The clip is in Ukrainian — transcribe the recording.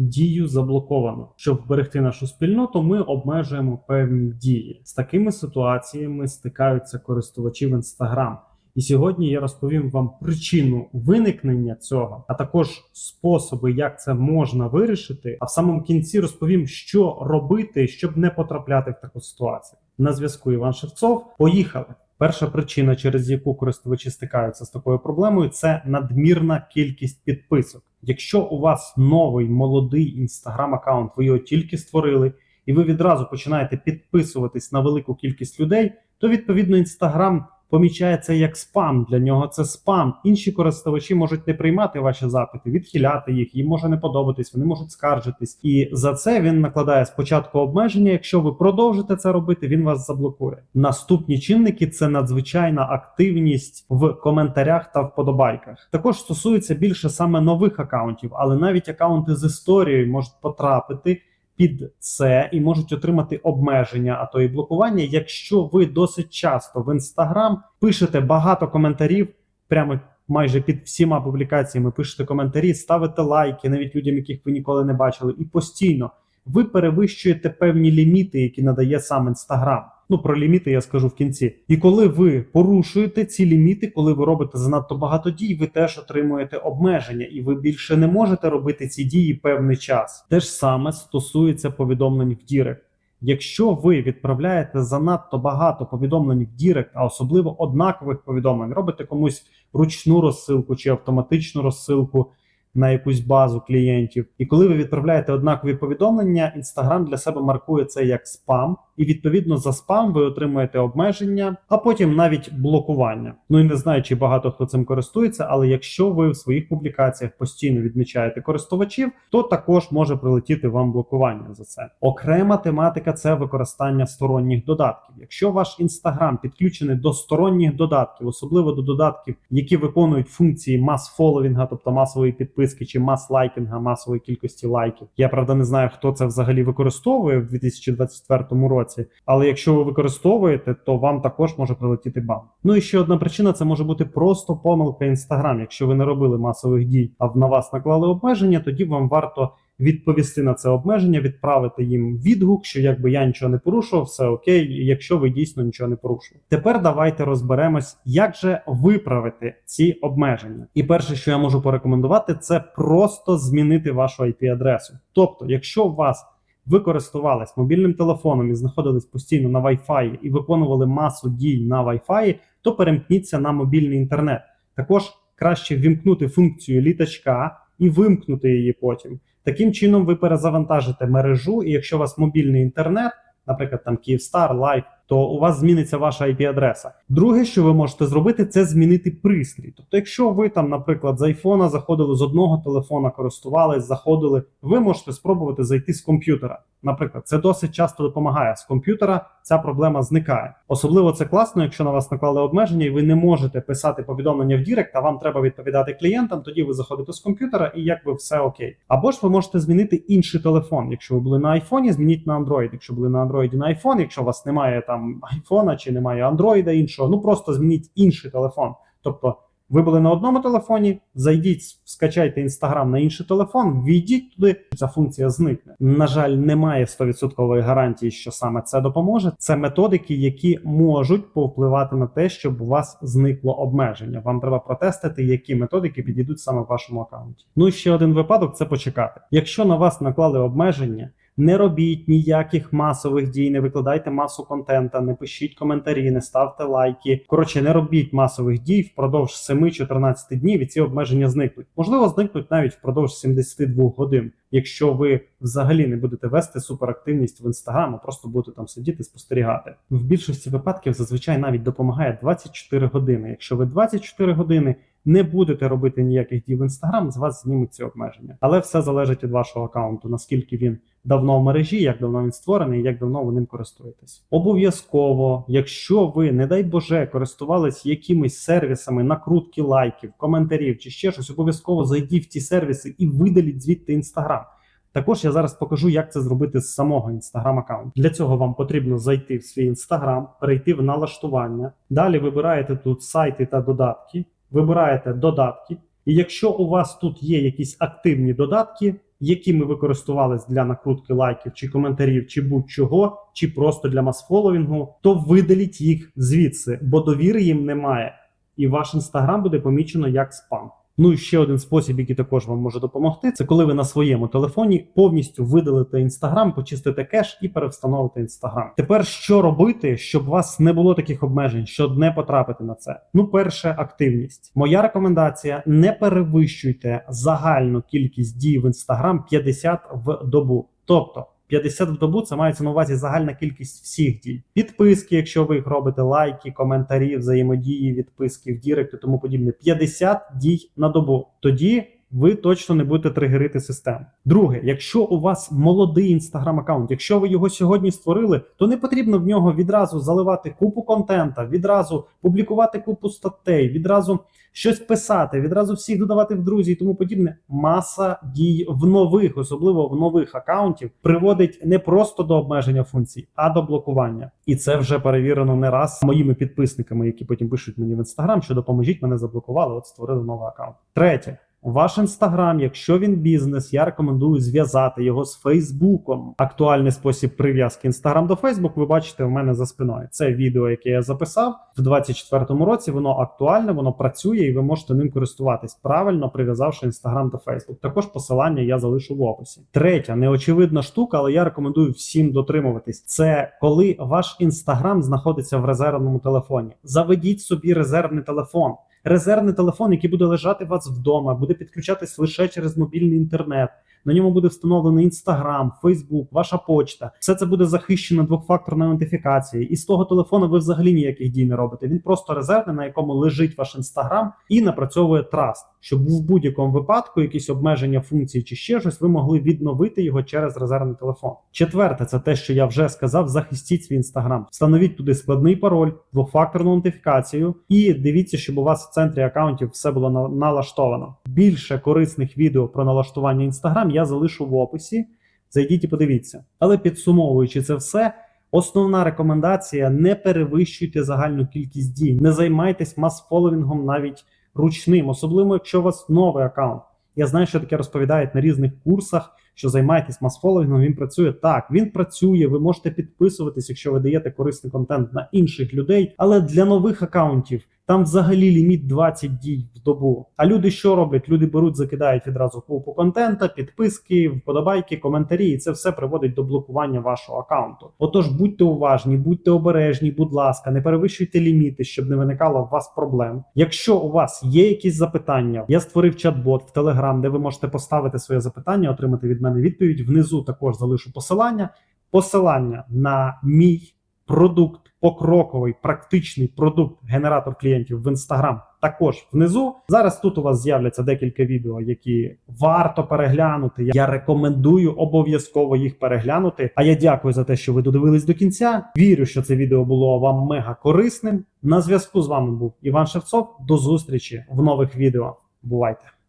Дію заблоковано. Щоб вберегти нашу спільноту, ми обмежуємо певні дії. З такими ситуаціями стикаються користувачі в Instagram. І сьогодні я розповім вам причину виникнення цього, а також способи, як це можна вирішити. А в самому кінці розповім, що робити, щоб не потрапляти в таку ситуацію. На зв'язку Іван Шевцов. Поїхали. Перша причина, через яку користувачі стикаються з такою проблемою, це надмірна кількість підписок. Якщо у вас новий молодий інстаграм аккаунт, ви його тільки створили, і ви відразу починаєте підписуватись на велику кількість людей, то відповідно інстаграм помічає це як спам. Для нього це спам. Інші користувачі можуть не приймати ваші запити, відхиляти їх, їм може не подобатись, вони можуть скаржитись. І за це він накладає спочатку обмеження. Якщо ви продовжите це робити, він вас заблокує. Наступні чинники це надзвичайна активність в коментарях та вподобайках. Також стосується більше саме нових акаунтів, але навіть акаунти з історією можуть потрапити. Під це і можуть отримати обмеження, а то і блокування, якщо ви досить часто в інстаграм пишете багато коментарів, прямо майже під всіма публікаціями пишете коментарі, ставите лайки, навіть людям, яких ви ніколи не бачили, і постійно ви перевищуєте певні ліміти, які надає сам інстаграм. Ну про ліміти я скажу в кінці. І коли ви порушуєте ці ліміти, коли ви робите занадто багато дій, ви теж отримуєте обмеження, і ви більше не можете робити ці дії певний час. Те ж саме стосується повідомлень в Дірект. Якщо ви відправляєте занадто багато повідомлень в Дірект, а особливо однакових повідомлень, робите комусь ручну розсилку чи автоматичну розсилку на якусь базу клієнтів, і коли ви відправляєте однакові повідомлення, Instagram для себе маркує це як спам, і відповідно за спам ви отримуєте обмеження, а потім навіть блокування. Ну і не знаю, чи багато хто цим користується, але якщо ви в своїх публікаціях постійно відмічаєте користувачів, то також може прилетіти вам блокування за це. Окрема тематика це використання сторонніх додатків. Якщо ваш інстаграм підключений до сторонніх додатків, особливо до додатків, які виконують функції мас-фоловінга, тобто масової підписки чи мас-лайкінга, масової кількості лайків. Я правда не знаю, хто це взагалі використовує в 2024 році, але якщо ви використовуєте, то вам також може прилетіти бан. Ну і ще одна причина це може бути просто помилка інстаграм. Якщо ви не робили масових дій, а на вас наклали обмеження, тоді вам варто. Відповісти на це обмеження, відправити їм відгук, що якби я нічого не порушував, все окей, якщо ви дійсно нічого не порушували. Тепер давайте розберемось, як же виправити ці обмеження. І перше, що я можу порекомендувати, це просто змінити вашу IP-адресу. Тобто, якщо у вас ви користувались мобільним телефоном і знаходились постійно на Wi-Fi і виконували масу дій на Wi-Fi, то перемкніться на мобільний інтернет. Також краще вімкнути функцію літачка і вимкнути її потім. Таким чином, ви перезавантажите мережу, і якщо у вас мобільний інтернет, наприклад, там Київстар, Live, то у вас зміниться ваша IP-адреса. Друге, що ви можете зробити, це змінити пристрій. Тобто, якщо ви там, наприклад, з айфона заходили з одного телефона, користувались, заходили, ви можете спробувати зайти з комп'ютера. Наприклад, це досить часто допомагає. З комп'ютера ця проблема зникає. Особливо це класно, якщо на вас наклали обмеження, і ви не можете писати повідомлення в Дірект, а вам треба відповідати клієнтам. Тоді ви заходите з комп'ютера і якби все окей. Або ж ви можете змінити інший телефон. Якщо ви були на айфоні, змініть на Android. Якщо були на Android на iPhone, якщо у вас немає там айфона чи немає Android іншого, ну просто змініть інший телефон. Тобто. Ви були на одному телефоні, зайдіть, скачайте інстаграм на інший телефон, ввійдіть туди, ця функція зникне. На жаль, немає 100% гарантії, що саме це допоможе. Це методики, які можуть повпливати на те, щоб у вас зникло обмеження. Вам треба протестити, які методики підійдуть саме в вашому аккаунті. Ну і ще один випадок це почекати. Якщо на вас наклали обмеження. Не робіть ніяких масових дій, не викладайте масу контента, не пишіть коментарі, не ставте лайки. Коротше, не робіть масових дій впродовж 7-14 днів і ці обмеження зникнуть. Можливо, зникнуть навіть впродовж 72 годин, якщо ви взагалі не будете вести суперактивність в інстаграм, а просто будете там сидіти спостерігати. В більшості випадків зазвичай навіть допомагає 24 години. Якщо ви 24 години не будете робити ніяких дій в інстаграм, з вас знімуть ці обмеження. Але все залежить від вашого аккаунту, наскільки він давно в мережі, як давно він створений, як давно ви ним користуєтесь. Обов'язково, якщо ви, не дай Боже, користувались якимись сервісами накрутки лайків, коментарів чи ще щось, обов'язково зайдіть в ті сервіси і видаліть звідти інстаграм. Також я зараз покажу, як це зробити з самого інстаграм аккаунту. Для цього вам потрібно зайти в свій інстаграм, перейти в налаштування. Далі вибираєте тут сайти та додатки, вибираєте додатки. І якщо у вас тут є якісь активні додатки, які ми використовували для накрутки лайків чи коментарів, чи будь-чого, чи просто для масфоловінгу, то видаліть їх звідси, бо довіри їм немає, і ваш інстаграм буде помічено як спам. Ну і ще один спосіб, який також вам може допомогти, це коли ви на своєму телефоні повністю видалите інстаграм, почистите кеш і перевстановите інстаграм. Тепер що робити, щоб у вас не було таких обмежень, щоб не потрапити на це? Ну, перше, активність. Моя рекомендація: не перевищуйте загальну кількість дій в інстаграм 50 в добу. Тобто 50 в добу це мається на увазі загальна кількість всіх дій. Підписки, якщо ви їх робите, лайки, коментарі, взаємодії, відписки в Дірект і тому подібне. 50 дій на добу. Тоді ви точно не будете тригерити систему. Друге, якщо у вас молодий інстаграм аккаунт, якщо ви його сьогодні створили, то не потрібно в нього відразу заливати купу контента, відразу публікувати купу статей, відразу щось писати, відразу всіх додавати в друзі і тому подібне. Маса дій в нових, особливо в нових акаунтів, приводить не просто до обмеження функцій, а до блокування. І це вже перевірено не раз моїми підписниками, які потім пишуть мені в інстаграм, що допоможіть мене заблокували. От створили новий акаунт. Третє. Ваш інстаграм, якщо він бізнес, я рекомендую зв'язати його з Фейсбуком. Актуальний спосіб прив'язки інстаграм до Фейсбук. Ви бачите в мене за спиною. Це відео, яке я записав в 24-му році. Воно актуальне, воно працює, і ви можете ним користуватись правильно, прив'язавши інстаграм до Фейсбук. Також посилання я залишу в описі. Третя неочевидна штука, але я рекомендую всім дотримуватись. Це коли ваш інстаграм знаходиться в резервному телефоні. Заведіть собі резервний телефон резервний телефон, який буде лежати у вас вдома, буде підключатись лише через мобільний інтернет. На ньому буде встановлений Інстаграм, Фейсбук, ваша почта. Все це буде захищено двохфакторною ідентифікацією. І з того телефону ви взагалі ніяких дій не робите. Він просто резервний, на якому лежить ваш інстаграм і напрацьовує траст, щоб в будь-якому випадку якісь обмеження функцій чи ще щось ви могли відновити його через резервний телефон. Четверте, це те, що я вже сказав: захистіть свій інстаграм, встановіть туди складний пароль, двохфакторну ідентифікацію, і дивіться, щоб у вас в центрі аккаунтів все було на- налаштовано. Більше корисних відео про налаштування я залишу в описі. Зайдіть і подивіться. Але підсумовуючи це все. Основна рекомендація: не перевищуйте загальну кількість дій, не займайтесь мас-фоловінгом навіть ручним, особливо якщо у вас новий аккаунт. Я знаю, що таке розповідають на різних курсах, що займайтесь мас-фоловінгом, він працює так. Він працює. Ви можете підписуватись, якщо ви даєте корисний контент на інших людей. Але для нових аккаунтів там взагалі ліміт 20 дій в добу. А люди що роблять? Люди беруть, закидають відразу купу контента, підписки, вподобайки, коментарі, і це все приводить до блокування вашого аккаунту. Отож, будьте уважні, будьте обережні, будь ласка, не перевищуйте ліміти, щоб не виникало у вас проблем. Якщо у вас є якісь запитання, я створив чат-бот в Telegram, де ви можете поставити своє запитання, отримати від мене відповідь. Внизу також залишу посилання. Посилання на мій продукт, покроковий, практичний продукт генератор клієнтів в Instagram також внизу. Зараз тут у вас з'являться декілька відео, які варто переглянути. Я рекомендую обов'язково їх переглянути. А я дякую за те, що ви додивились до кінця. Вірю, що це відео було вам мега корисним. На зв'язку з вами був Іван Шевцов. До зустрічі в нових відео. Бувайте!